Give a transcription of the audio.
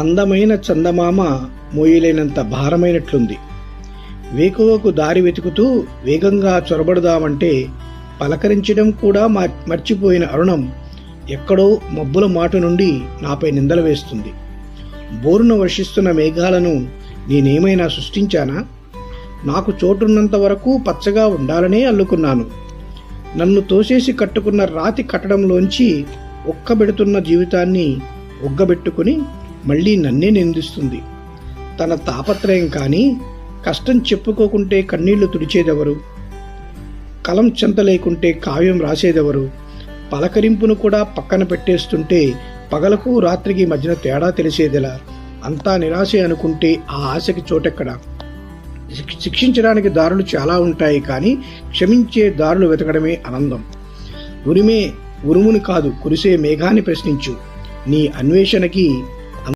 అందమైన చందమామ మోయలేనంత భారమైనట్లుంది. వేకువకు దారి వెతుకుతూ వేగంగా చొరబడదామంటే పలకరించడం కూడా మర్చిపోయిన అరుణం ఎక్కడో మబ్బుల మాటు నుండి నాపై నిందలు వేస్తుంది. బోరును వర్షిస్తున్న మేఘాలను నేనేమైనా సృష్టించానా? నాకు చోటున్నంత వరకు పచ్చగా ఉండాలనే అల్లుకున్నాను. నన్ను తోసేసి కట్టుకున్న రాతి కట్టడంలోంచి ఒక్కబెడుతున్న జీవితాన్ని ఒగ్గబెట్టుకుని మళ్ళీ నన్నే నిందిస్తుంది. తన తాపత్రయం కానీ కష్టం చెప్పుకోకుంటే కన్నీళ్ళు తుడిచేదెవరు? కలం చెంత లేకుంటే కావ్యం రాసేదెవరు? పలకరింపును కూడా పక్కన పెట్టేస్తుంటే పగలకు రాత్రికి మధ్యన తేడా తెలిసేదిలా? అంతా నిరాశ అనుకుంటే ఆ ఆశకి చోటెక్కడా? శిక్ష- శిక్షించడానికి దారులు చాలా ఉంటాయి కానీ క్షమించే దారులు వెతకడమే ఆనందం. ఉరిమే ఉరుముని కాదు కురిసే మేఘాన్ని ప్రశ్నించు. నీ అన్వేషణకి